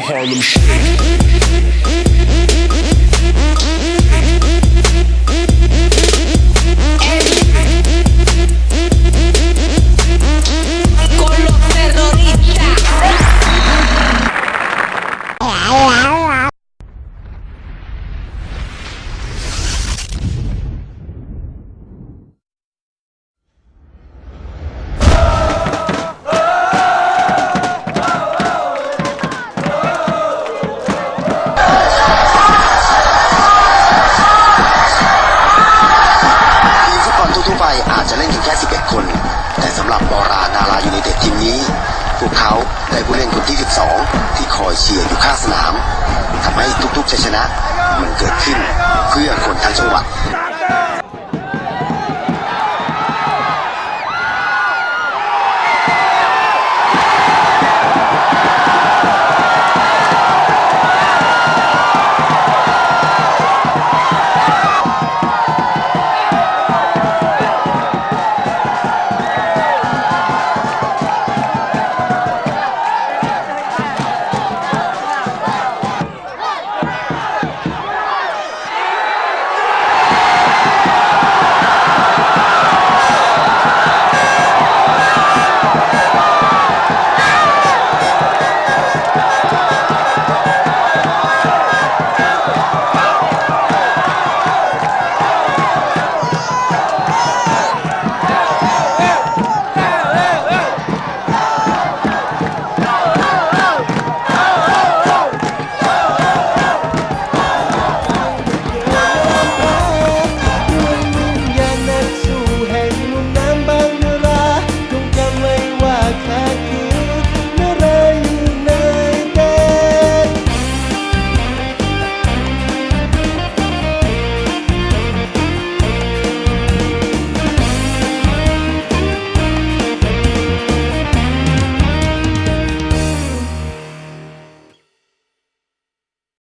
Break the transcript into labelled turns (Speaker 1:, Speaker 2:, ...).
Speaker 1: Harlem Shake.
Speaker 2: พวกเขาได้ผู้เล่นคนที่ 12 ที่คอยเชียร์อยู่ข้างสนามทำให้ทุกๆชัยชนะ มันเกิดขึ้นเพื่อคนทั้งจังหวัด I can't you.